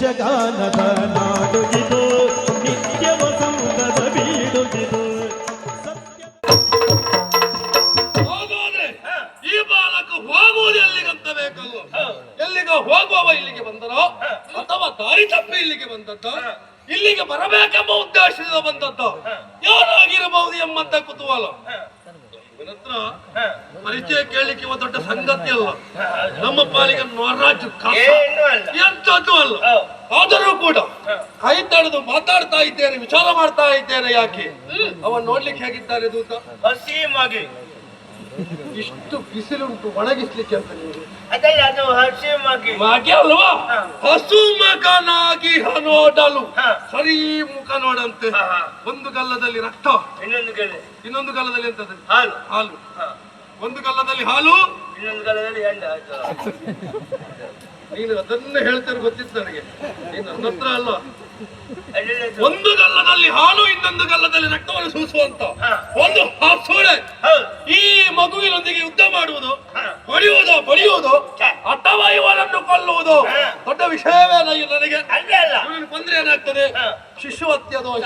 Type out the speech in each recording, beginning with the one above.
ಯಕ್ಷಗಾನದ ನಾಡು ಇದು ನಿತ್ಯ ವಸಂತದ ಬೀಡು ಈ ಬಾಲಕ ಹೋಗುವುದು ಎಲ್ಲಿಗಂತ ಬೇಕಲ್ಲ ಎಲ್ಲಿಗ ಹೋಗುವವ ಇಲ್ಲಿಗೆ ಬಂದರೋ ಅಥವಾ ದಾರಿ ತಪ್ಪಿ ಇಲ್ಲಿಗೆ ಬಂದದ್ದ? ಇಲ್ಲಿಗೆ ಬರಬೇಕೆಂಬ ಉದ್ದೇಶದಿಂದ ಬಂದದ್ದು? ಯಾರಾಗಿರಬಹುದು ಎಂಬಂತ ಕುತೂಹಲ. ಇವನತ್ರ ಪರಿಚಯ ಕೇಳಲಿಕ್ಕೆ ಇವ ದೊಡ್ಡ ಸಂಗತಿ ಅಲ್ಲ. ನಮ್ಮ ಪಾಲಿಗೆ ನೋರಾಜು. ಎಂತದ್ದು ಅಲ್ಲ ಆದರೂ ಕೂಡ ಕೈ ತಡೆದು ಮಾತಾಡ್ತಾ ಇದ್ದೇನೆ ವಿಚಾರ ಮಾಡ್ತಾ ಇದ್ದೇನೆ ಯಾಕೆ? ಅವ ನೋಡ್ಲಿಕ್ಕೆ ಹೇಗಿದ್ದಾರೆ ದೂತ? ಹಸಿ ಇಷ್ಟು ಬಿಸಿಲುಂಟು ಒಣಗಿಸ್ಲಿಕ್ಕೆ ಅಂತ ನೀವು ಅದಲ್ಲ ಅದು ಹಸಿ ಮಗೆ ಮಾಗೆ ಅಲ್ವಾ? ಹಸು ಮಗನಾಗಿ ನೋಡಲು. ಸರಿ ಮುಖ ನೋಡಂತೆ. ಒಂದು ಗಲ್ಲದಲ್ಲಿ ರಕ್ತ. ಇನ್ನೊಂದು ಗಲೆ ಇನ್ನೊಂದು ಗಲ್ಲದಲ್ಲಿ ಎಂತದ್ದು? ಹಾಲು. ಹಾಲು. ಒಂದು ಗಲ್ಲದಲ್ಲಿ ಹಾಲು? ಇನ್ನೊಂದು ಗಲ್ಲದಲ್ಲಿ ಆಯ್ತು. ನೀನು ಅದನ್ನೇ ಹೇಳ್ತಾರೆ ಗೊತ್ತಿತ್ತು ನನಗೆ. ನೀನು ನನ್ನ ಹತ್ರ ಅಲ್ಲ. ಒಂದು ಗಲ್ಲದಲ್ಲಿ ಹಾಲು ಇನ್ನೊಂದು ಗಲ್ಲದಲ್ಲಿ ರಕ್ತವನ್ನು ಸೂಸುವಂತ ಒಂದು ಹಸುಳೆ ಹೌದು. ಈ ಮಗುವಿನೊಂದಿಗೆ ಯುದ್ಧ ಮಾಡುವುದು. ಹೊಡೆಯುವುದು ಬಡಿಯುವುದು ಅಥವಾ ಇವನನ್ನು ಕೊಲ್ಲುವುದು ದೊಡ್ಡ ವಿಷಯವೇ ನನಗೆ. ಅಲ್ಲೇ. ಕೊಂದ್ರೆ ಏನಾಗ್ತದೆ. ಶಿಶು ಹತ್ಯೆ ದೋಷ.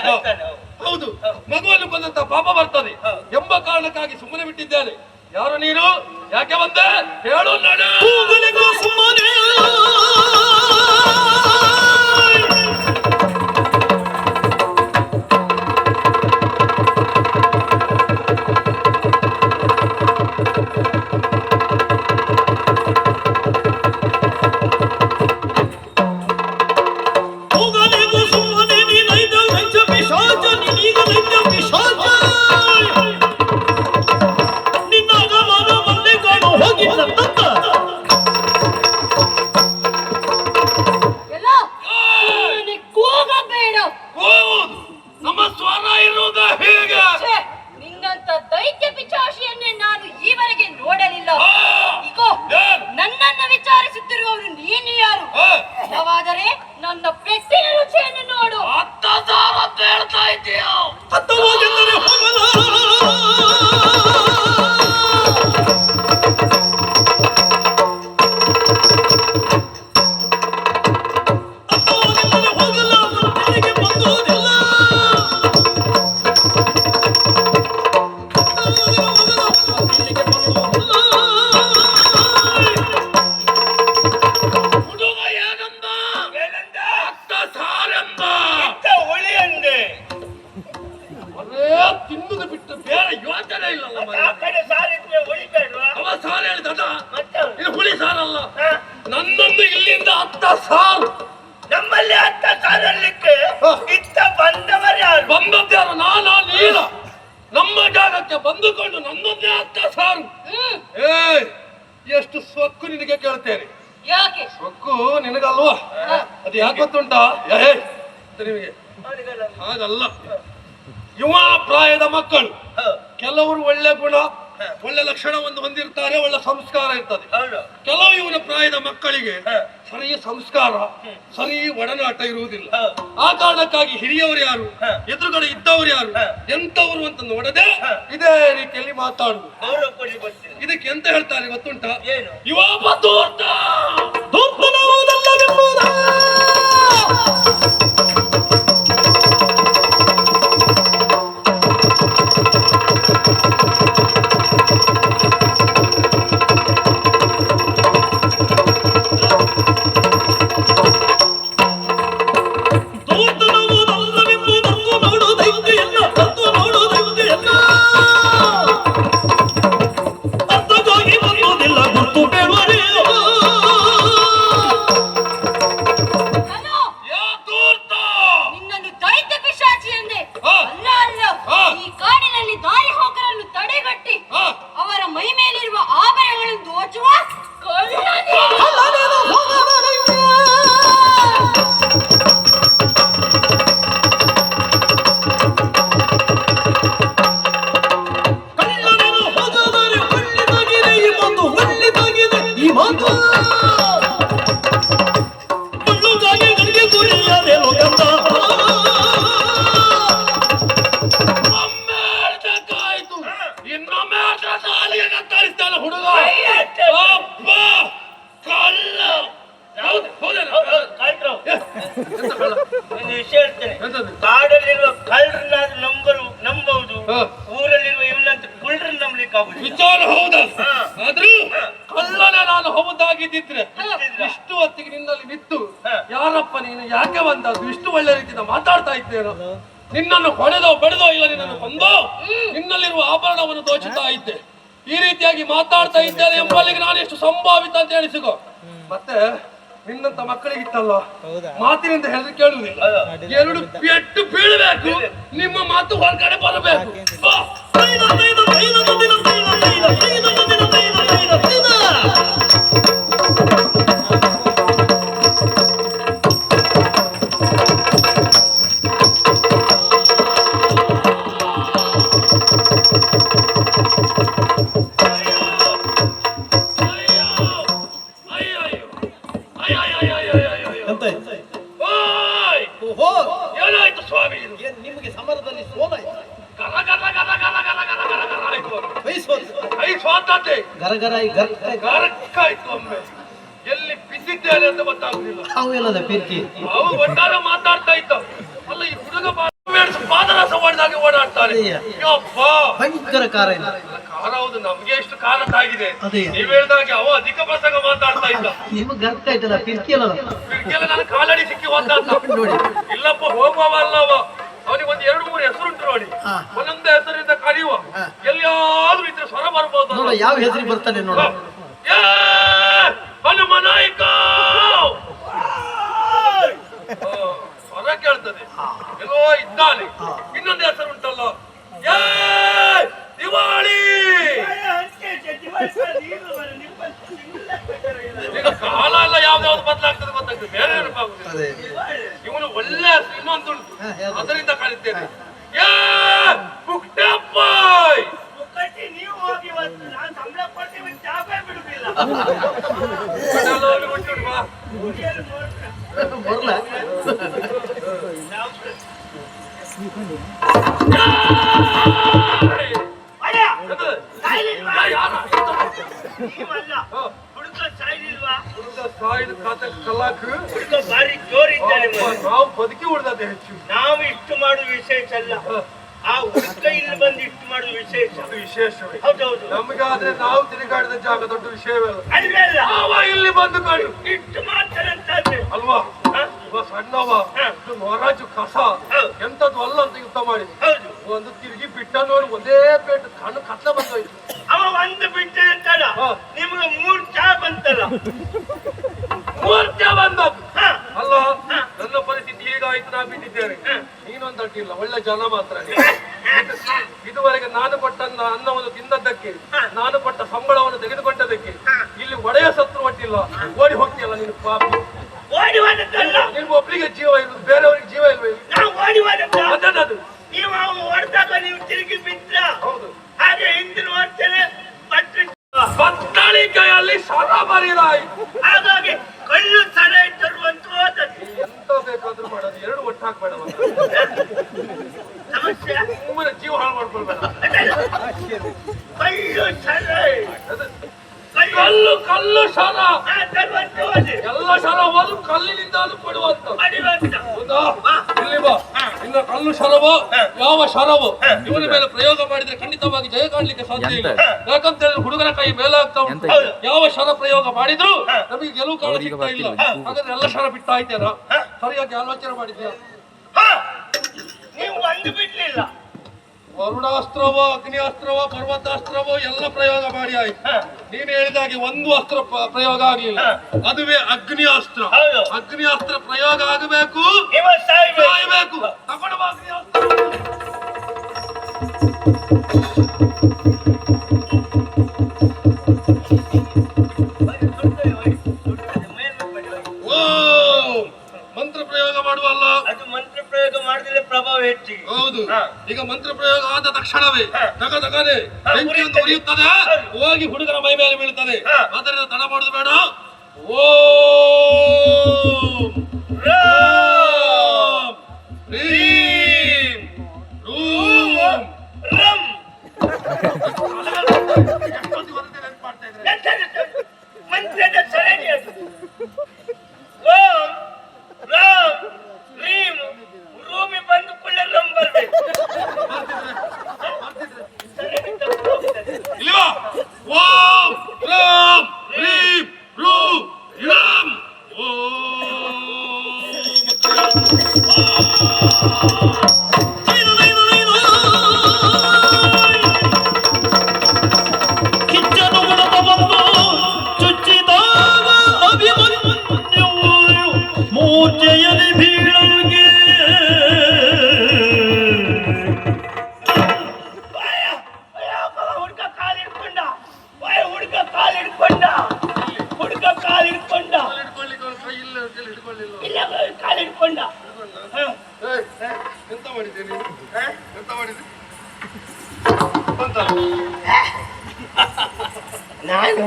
ಇಲ್ಲವಾದರೆ ನನ್ನ ಕೆಲವರು ಒಳ್ಳೆ ಗುಣ ಒಳ್ಳೆ ಲಕ್ಷಣವನ್ನು ಹೊಂದಿರ್ತಾರೆ ಒಳ್ಳೆ ಸಂಸ್ಕಾರ ಇರ್ತದೆ. ಕೆಲವು ಇವನ ಪ್ರಾಯದ ಮಕ್ಕಳಿಗೆ. ಸರಿ ಸಂಸ್ಕಾರ ಸರಿ ಒಡನಾಟ ಇರುವುದಿಲ್ಲ. ಆ ಕಾರಣಕ್ಕಾಗಿ ಹಿರಿಯವರು ಯಾರು. ಎದುರುಗಡೆ ಇದ್ದವರು ಯಾರು. ಎಂತವರು ಅಂತ ನೋಡದೆ. ಇದೇ ರೀತಿಯಲ್ಲಿ ಕೊಡಿ ಇದಕ್ಕೆ ಎಂತ ಹೇಳ್ತಾರೆ ಗೊತ್ತುಂಟಾ? ಏನು? ವಿಚಾರ ಹೌದಾ. ಆದ್ರೂ ಕಳ್ಳನೆ ನಾನು ಹೌದಾಗಿದ್ದಿದ್ರೆ? ಇಷ್ಟು ಹೊತ್ತಿಗೆ ನಿನ್ನಲ್ಲಿ ನಿಂತು ಹಾ. ಯಾರಪ್ಪ ನೀನು? ಯಾಕೆ ಬಂದದ್ದು ಇಷ್ಟು ಒಳ್ಳೆ ರೀತಿಯಿಂದ ಮಾತಾಡ್ತಾ ಇದ್ದೇನೋ ನಿನ್ನನ್ನು ಹೊಡೆದೋ ಬಡದೋ ಇಲ್ಲ ನಿನ್ನನ್ನು ಕೊಂದೋ? ನಿನ್ನಲ್ಲಿರುವ ಆಭರಣವನ್ನು ದೋಚುತ್ತಾ ಇದ್ದೆ. ಈ ರೀತಿಯಾಗಿ ಮಾತಾಡ್ತಾ ಇದ್ದೇನೆ ಎಂಬಲ್ಲಿಗೆ ನಾನು ಎಷ್ಟು ಸಂಭಾವಿತ ಅಂತ ಹೇಳಿಸಿಕೊ ಮತ್ತೆ ನಿನ್ನಂತ ಮಕ್ಕಳಿಗಿತ್ತಲ್ಲ? ಮಾತಿನಿಂದ ಹೇಳಿದ್ರೆ ಕೇಳುವುದಿಲ್ಲ ಎರಡು ಪೆಟ್ಟು ಬೀಳಬೇಕು. ನಿಮ್ಮ ಮಾತು ಹೊರಗಡೆ ಬರಬೇಕು. ಒಮ್ಮೆ ಎಲ್ಲಿ ಬಿದ್ದಿದ್ದೇನೆ ಅಂತ ಗೊತ್ತಾಗುದಿಲ್ಲ. ನಾವು ಎಲ್ಲದ ಪಿರ್ಕಿ ಅವು ಒಟ್ಟಾರೆ ಮಾತಾಡ್ತಾ ಇದ್ದ. ಅಲ್ಲ ಈ ಹುಡುಗ ಪಾದರಸ ಮಾಡಿದಾಗೆ ಓಡಾಡ್ತಾನೆ. ಯಪ್ಪ. ಭಯಂಕರ ಕಾರ ಇಲ್ಲ ಕಾರ ಹೌದು ನಮ್ಗೆ ಎಷ್ಟು ಕಾರ ತಾಗಿದೆ. ನೀವ್ ಹೇಳ್ದಾಗೆ ಅವ ಅಧಿಕ ಪ್ರಸಂಗ ಮಾತಾಡ್ತಾ ಇದ್ದ. ನಿಮ್ಗೆ ಅರ್ಥ ಆಯ್ತಲ್ಲ ಪಿರ್ಕಿ ಅಲ್ಲ ಕಿಟಕಿಯಲ್ಲಿ ನಾನು ಕಾಲಡಿ ಸಿಕ್ಕಿ ಮಾತಾಡ್ತಾ ನೋಡಿ. ಇಲ್ಲಪ್ಪ ಹೋಗುವವ ಅಲ್ಲ ಅವ. ಅವನಿಗೆ ಒಂದು ಎರಡು ಮೂರು ಹೆಸರುಂಟು ನೋಡಿ. ಹಾ. ಒಂದೊಂದೇ ಹೆಸರಿಂದ ಕರೆಯುವ. ಎಲ್ಲಿಯಾದ್ರೂ ಇದ್ರೆ ಸ್ವರ ಬರ್ಬೋದು. ಯಾವ ಹೆಸರಿ ಬರ್ತಾನೆ ನೋಡ. 예! 반응만 아이고! ಅಪ್ಪ, ಮಾರ್ರೆ. ನಾವು ಬದುಕಿ ಉಳ್ದದ್ದೆ ಹೆಚ್ಚು ನಾವು ಇಷ್ಟು ಮಾಡುವ ವಿಶೇಷ ಅಲ್ಲ ಆ ಹುಡುಗ ಇಲ್ಲಿ ಬಂದು ಇಷ್ಟು ಮಾಡುವ ವಿಶೇಷ ವಿಶೇಷವೇ ಹೌದೌದು ನಮಗಾದ್ರೆ ನಾವು ತಿರುಗಾಡಿದ ಜಾಗ ದೊಡ್ಡ ವಿಷಯವೇ ಅಲ್ಲ ಇಲ್ಲಿ ಬಂದು ಕಂಡು ಇಷ್ಟು ಮಾತ್ರ ಅಲ್ವಾ ಅಣ್ಣವ ಮಹಾರಾಜ ಕಸ. ಎಂತದ್ದು ಅಲ್ಲ ಅಂತ ಯುದ್ಧ ಮಾಡಿ ಒಂದು ತಿರುಗಿ ಬಿಟ್ಟನೋರು ಒಂದೇ ಪೇಟ್ ಕಣ್ಣು ಕತ್ಲ ಬಂದೋಯ್ತು. ಅವ ಒಂದು ಬಿಟ್ಟ ಅಂತಾರ ನಿಮ್ಗೆ ಮೂರ್ ಚಾ ಬಂತಲ್ಲ. ಮೂರ್ ಚಾ ಬಂದದ್ದು. ಅಲ್ಲ ನನ್ನ ಪರಿಸ್ಥಿತಿ ಈಗ ಆಯ್ತು ನಾ ಬಿಟ್ಟಿದ್ದೇನೆ. ನೀನೊಂದು ಅಡ್ಡಿಲ್ಲ ಒಳ್ಳೆ ಜನ ಮಾತ್ರ. ಅಲ್ಲಿ ಸರ ಬರೀಲಾಯ್ ಕಲ್ಲು ಕಳ್ಳು ಸರ ತರುವಂತದ್ದು ಎಂತ ಬೇಕಾದ್ರೂ ಮಾಡೋದು ಎರಡು ಒಟ್ಟು ಬೇಡ ಸಮಸ್ಯೆ? ಸುಮ್ಮನೆ ಜೀವ ಹಾಳು ಮಾಡ್ಕೊಳ್ಬೇಡ. ಕಲ್ಲು ಕಲ್ಲು ಸರ ತರುವಂತದ್ದು ಎಲ್ಲ ಸರ ಹೋದ್ರು ಕಲ್ಲಿನಿಂದ ಕೊಡುವಂತ. ಕಲ್ಲು ಶರವ? ಯಾವ ಶರವು? ಇವನ ಮೇಲೆ ಪ್ರಯೋಗ ಮಾಡಿದ್ರೆ ಖಂಡಿತವಾಗಿ ಜಯ ಕಾಣಲಿಕ್ಕೆ ಸಾಧ್ಯ ಇಲ್ಲ. ಯಾಕಂತ ಹೇಳಿದ್ರೆ ಹುಡುಗನ ಕೈ ಮೇಲಾಗ್ತಾ ಉಂಟು. ಯಾವ ಶರ ಪ್ರಯೋಗ ಮಾಡಿದ್ರು ನಮಗೆ ಗೆಲುವು ಕಾಣ ಸಿಗ್ತಾ ಇಲ್ಲ. ಹಾಗಾದ್ರೆ ಎಲ್ಲ ಶರ ಬಿಟ್ಟಾಯ್ತೇನ ಸರಿಯಾಗಿ ಆಲೋಚನೆ ಮಾಡಿದ್ಯಾ ನೀವು ಅಂದು ಬಿಡ್ಲಿಲ್ಲ. ವರುಣಾಸ್ತ್ರವೋ ಅಗ್ನಿಯಾಸ್ತ್ರವೋ ಪರ್ವತಾಸ್ತ್ರವೋ ಎಲ್ಲ ಪ್ರಯೋಗ ಮಾಡಿ ಆಯ್ತು. ನೀನು ಹೇಳಿದಾಗೆ ಒಂದು ಅಸ್ತ್ರ ಪ್ರಯೋಗ ಆಗಲಿಲ್ಲ. ಅದುವೇ ಅಗ್ನಿಯಾಸ್ತ್ರ. ಅಗ್ನಿಯಾಸ್ತ್ರ ಪ್ರಯೋಗ ಆಗಬೇಕು. ಸಾಯ್ಬೇಕು. ತಗೊಂಡು ಅಗ್ನಿಯಾಸ್ತ್ರ ಪ್ರಭಾವ ಹೆಚ್ಚಿಗೆ ಹೌದು. ಈಗ ಮಂತ್ರ ಪ್ರಯೋಗ ಆದ ತಕ್ಷಣವೇ. ತಗ ತಗನೆ ಬೆಂಕಿಯೊಂದು ಉರಿಯುತ್ತದೆ. ಹೋಗಿ ಹುಡುಗನ ಮೈ ಮೇಲೆ ಬೀಳುತ್ತದೆ. ಆದ್ದರಿಂದ ತಡ ಮಾಡುದು ಬೇಡ. ಓ. ಮಂತ್ರದ ರೀಂ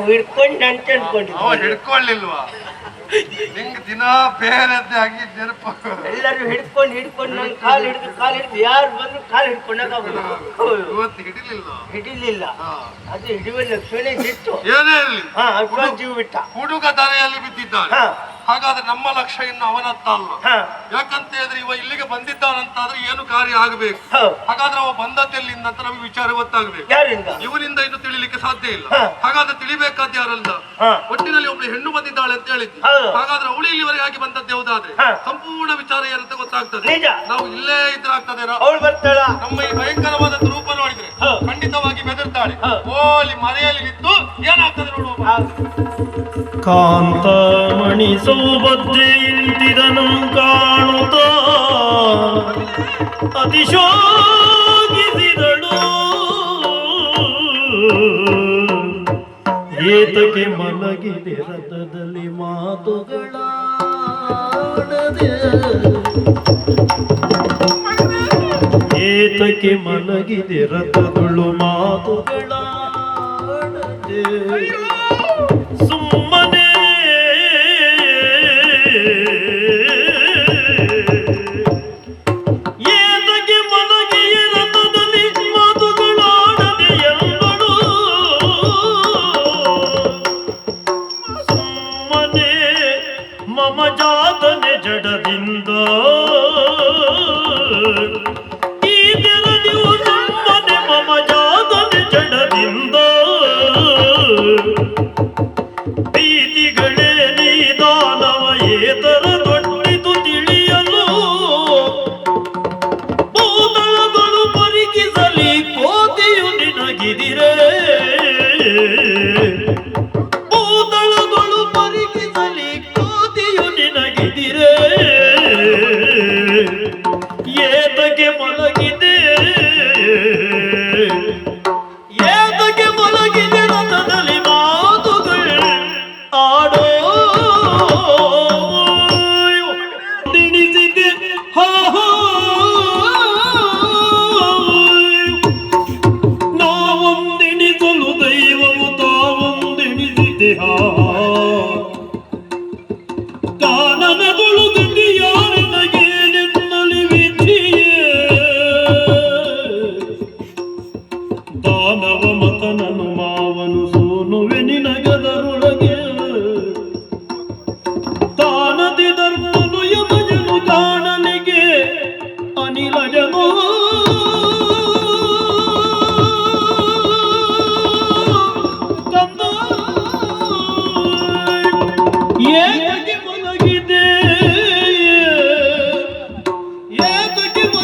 ಹಿಡ್ಕೊಂಡ ಅಂತ ಅನ್ಕೊಂಡಿದ್ದೆ ಹಿಡ್ಕೊಳ್ಳಿಲ್ವಾ? ನಿಂಗೆ ದಿನ ಬೇರೆ ನೆನಪು ಎಲ್ಲರೂ ಹಿಡ್ಕೊಂಡು ಹಿಡ್ಕೊಂಡು ನನ್ ಕಾಲ್ ಹಿಡಿದು ಕಾಲ್ ಹಿಡಿದು ಯಾರು ಬಂದ್ರು ಕಾಲ್ ಹಿಡ್ಕೊಂಡಾಗ ಇವತ್ತು ಹಿಡಿಲಿಲ್ಲ. ಅದು ಹಿಡಿಯುವ ಲಕ್ಷಣ ಇತ್ತು ಏನೇ ಇರಲಿ. ಹಾ ಅಡ್ವಾನ್ಸ್ ಜೀವ ಬಿಟ್ಟ ಹುಡುಗ ದಾರಿಯಲ್ಲಿ ಬಿದ್ದಿದ್ದಾನೆ. ಹಾಗಾದ್ರೆ ನಮ್ಮ ಲಕ್ಷ್ಯ ಇನ್ನು ಅವನತ್ತ ಅಲ್ಲ. ಯಾಕಂತ ಹೇಳಿದ್ರೆ ಇವ ಇಲ್ಲಿಗೆ ಬಂದಿದ್ದಾನಂತಾದ್ರೆ ಏನು ಕಾರ್ಯ ಆಗಬೇಕು? ಹಾಗಾದ್ರೆ ಅವ ಬಂದದ್ದೆಲ್ಲಿಂದ ಅಂತ ನಮಗೆ ವಿಚಾರ ಗೊತ್ತಾಗಬೇಕು. ಇವರಿಂದ ಇವನಿಂದ ಇನ್ನು ತಿಳಿಲಿಕ್ಕೆ ಸಾಧ್ಯ ಇಲ್ಲ. ಹಾಗಾದ್ರೆ ತಿಳಿಬೇಕಾದ ಯಾರಲ್ಲ. ಒಟ್ಟಿನಲ್ಲಿ ಒಬ್ಳು ಹೆಣ್ಣು ಬಂದಿದ್ದಾಳೆ ಅಂತ ಹೇಳಿದ್ವಿ. ಹಾಗಾದ್ರೆ ಅವಳು ಇಲ್ಲಿವರೆಗಾಗಿ ಬಂದದ್ದು ಯಾವುದಾದ್ರೆ? ಹಾ. ಸಂಪೂರ್ಣ ವಿಚಾರ ಏನಂತ ಗೊತ್ತಾಗ್ತದೆ. ನಿಜ. ನಾವು ಇಲ್ಲೇ ಇದ್ರೆ ಆಗ್ತದೇನೋ ಅವಳು ಬರ್ತಾಳ? ನಮ್ಮ ಈ ಭಯಂಕರವಾದ ರೂಪ ನೋಡಿದ್ರೆ ಹಾ. ಖಂಡಿತವಾಗಿ ಬೆದರ್ತಾಳೆ. ಹಾ. ಓಲಿ ಮರೆಯಲ್ಲಿ ನಿಂತು ಏನಾಗ್ತದೆ ನೋಡುವ ಕಾಂತಮಣಿ ಸೌಭದ್ರೆ ಇಂದಿದನು ಕಾಣುತ್ತ? ಅತಿಶೋಗಿಸಿದಳು ಏತಕ್ಕೆ ಮಲಗಿದೆ ರಥದಲ್ಲಿ ಮಾತುಗಳಾಡದೆ ಏತಕ್ಕೆ ಮಲಗಿದೆ ರಥಗಳು ಮಾತುಗಳಾಡದೆ.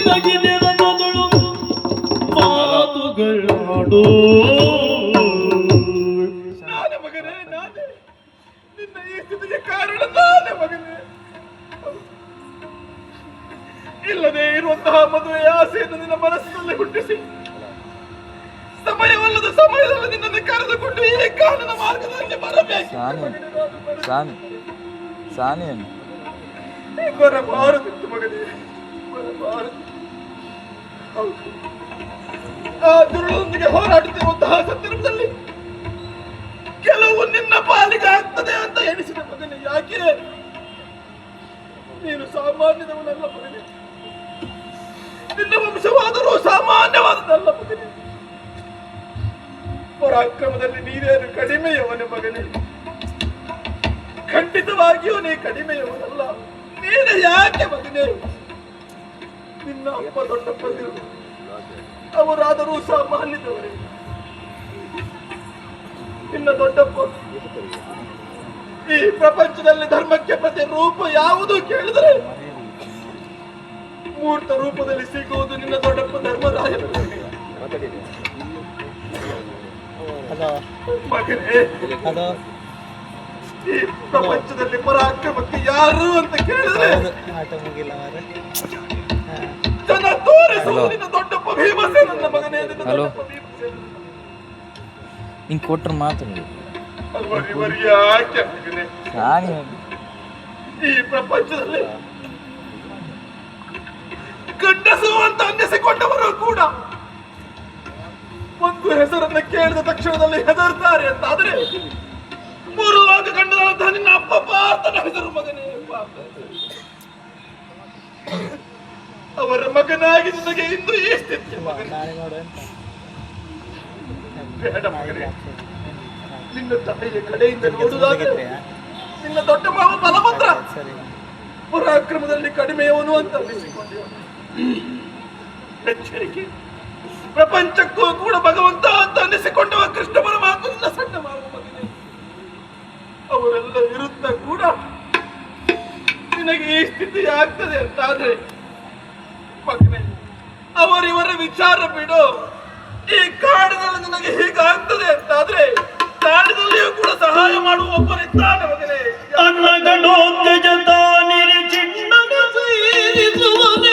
ಏತಕ್ಕೆ ಮಲಗಿದೆ ಮಾತುಗಳಾಡು ಮಾತುಗಳಾಡೋ ನಾನೇ ನಾನೇ. ನಿನ್ನ ಈ ಸ್ಥಿತಿಗೆ ಕಾರಣ ನಾನೇ ಮಗನೇ. ಇಲ್ಲದೆ ಇರುವಂತಹ ಮದುವೆಯ ಆಸೆಯನ್ನು ನಿನ್ನ ಮನಸ್ಸಿನಲ್ಲಿ ಹುಟ್ಟಿಸಿ. ಸಮಯವಲ್ಲದ ಸಮಯದಲ್ಲಿ ನಿನ್ನನ್ನು ಕರೆದುಕೊಂಡು ಈ ಕಾನನ ಮಾರ್ಗದಲ್ಲಿ ಬರಬೇಕು. ಸಾನಿ ಸಾನಿ ಸಾನಿಯನ್ನು. ಬರಬಾರದಿತ್ತು ಮಗನೇ ಬರಬಾರದು ದುರುಳೊಂದಿಗೆ ಹೋರಾಡುತ್ತಿರುವಂತಹ ಸಂದರ್ಭದಲ್ಲಿ ಕೆಲವು ನಿನ್ನ ಪಾಲಿಗೆ ಆಗ್ತದೆ ಅಂತ ಎಣಿಸಿದ ಮಗನೇ ಯಾಕೆ? ನೀನು ಸಾಮಾನ್ಯದವನಲ್ಲ ಮಗನೆ. ನಿನ್ನ ವಂಶವಾದರೂ ಸಾಮಾನ್ಯವಾದದಲ್ಲ ಮಗನೆ. ಪರಾಕ್ರಮದಲ್ಲಿ ನೀನೇನು ಕಡಿಮೆಯವನೇ ಮಗನೇ? ಖಂಡಿತವಾಗಿಯೂ ನೀ ಕಡಿಮೆಯವನಲ್ಲ. ನೀನು ಯಾಕೆ ಮಗನೇ? ನಿನ್ನ ಅಪ್ಪ ದೊಡ್ಡಪ್ಪಂದಿರು ಅವರಾದರೂ ಸಾಮಾನ್ಯದವರೇ. ನಿನ್ನ ದೊಡ್ಡಪ್ಪ ಈ ಪ್ರಪಂಚದಲ್ಲಿ ಧರ್ಮಕ್ಕೆ ಪ್ರತಿ ರೂಪ ಯಾವುದು ಕೇಳಿದರೆ ಮೂರ್ತ ರೂಪದಲ್ಲಿ ಸಿಗುವುದು ನಿನ್ನ ದೊಡ್ಡಪ್ಪ ಧರ್ಮರಾಯ. ಮಗನೇ ಈ ಪ್ರಪಂಚದಲ್ಲಿ ಪರಾಕ್ರಮಕ್ಕೆ ಯಾರು ಅಂತ ಕೇಳಿದ್ರೆ ಹಲೋ. ನಿಂಗೆ ಮಾತು ಕೊಟ್ರೆ ಬರಿ ಯಾಕೆ ಮಗನೇ? ಈ ಪ್ರಪಂಚದಲ್ಲಿ ಗಂಡಸು ಅಂತ ಅನ್ನಿಸಿಕೊಂಡವರು ಕೂಡ ಒಂದು ಹೆಸರನ್ನ ಕೇಳಿದ ತಕ್ಷಣದಲ್ಲಿ ಹೆದರ್ತಾರೆ ಅಂತ ಆದ್ರೆ ಮೂರು ಲೋಕ ಕಂಡದಂತಹ ನಿನ್ನ ಅಪ್ಪ ಪಾರ್ಥನ ಹೆಸರು ಮಗನೇ ಪಾರ್ಥ. ಅವರ ಮಗನಾಗಿ ನನಗೆ ಇಂದು ಈ ಸ್ಥಿತಿ ಮಗನೇ. ಬೇಡ ನಿನ್ನ ತಾಯಿಯ ಕಡೆಯಿಂದ ನೋಡುವುದಾದರೆ ನಿನ್ನ ದೊಡ್ಡ ಮಾವ ಬಲಭದ್ರ ಪುರಾಕ್ರಮದಲ್ಲಿ ಕಡಿಮೆಯವನು ಅಂತ ಅನ್ನಿಸಿಕೊಂಡೆವು ಎಚ್ಚರಿಕೆ. ಪ್ರಪಂಚಕ್ಕೂ ಕೂಡ ಭಗವಂತ ಅಂತ ಅನ್ನಿಸಿಕೊಂಡವ ಕೃಷ್ಣ ಪರಮಾತ್ಮ ನಿನ್ನ ಸಣ್ಣ ಮಾವ ಮಗನೇ. ಅವರೆಲ್ಲ ವಿರುದ್ಧ ಕೂಡ ನಿನಗೆ ಈ ಸ್ಥಿತಿ ಆಗ್ತದೆ ಅಂತಾದ್ರೆ ಅವರಿವರ ವಿಚಾರ ಬಿಡು. ಈ ಕಾಡಿನಲ್ಲಿ ನನಗೆ ಹೀಗಾಗ್ತದೆ ಅಂತಾದ್ರೆ ಕಾಡಿನಲ್ಲಿಯೂ ಕೂಡ ಸಹಾಯ ಮಾಡುವ ಒಬ್ಬರಿದ್ದಾನೆ ಮಗನೇ. ಅನ್ನಗಡೋತ್ತೆಜ ತಾನಿರಿ ಚಿನ್ನದ ಸೇರಿಸುವನೆ